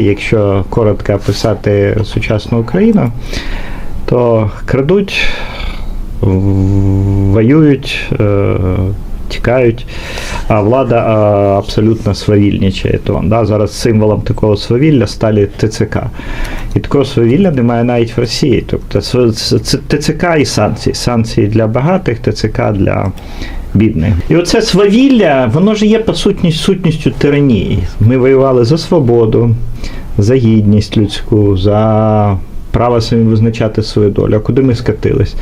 Якщо коротко описати сучасну Україну, то крадуть, воюють, е, тікають, а влада абсолютно свавільничає. То, да, зараз символом такого свавілля стали ТЦК. І такого свавілля немає навіть в Росії. Тобто ТЦК і санкції. Санкції для багатих, ТЦК для бідних. І оце свавілля, воно ж є по сутність, сутністю тиранії. Ми воювали за свободу, за гідність людську, за право самі визначати свою долю. А куди ми скатились?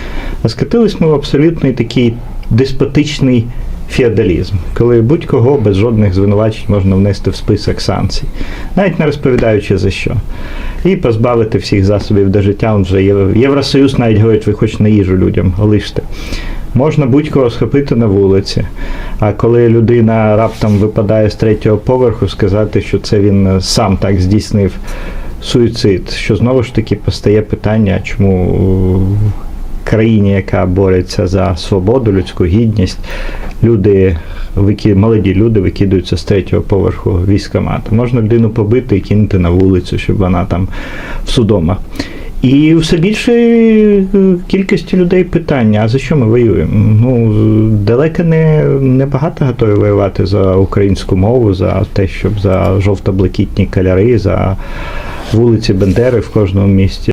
А скатились ми в абсолютний такий деспотичний феодалізм, коли будь-кого без жодних звинувачень можна внести в список санкцій, навіть не розповідаючи за що. І позбавити всіх засобів до життя. Он вже Євросоюз навіть говорить, ви хоч на їжу людям лиште. Можна будь-кого схопити на вулиці. А коли людина раптом випадає з третього поверху, сказати, що це він сам так здійснив суїцид, що знову ж таки постає питання, чому країні, яка бореться за свободу, людську гідність, люди, вики- молоді люди викидаються з третього поверху військомату. Можна людину побити і кинути на вулицю, щоб вона там в. І все більше е, кількості людей питання, а за що ми воюємо? Ну, далеко не, не багато готові воювати за українську мову, за те, щоб за жовто-блакитні кольори, за вулиці Бендери в кожному місті.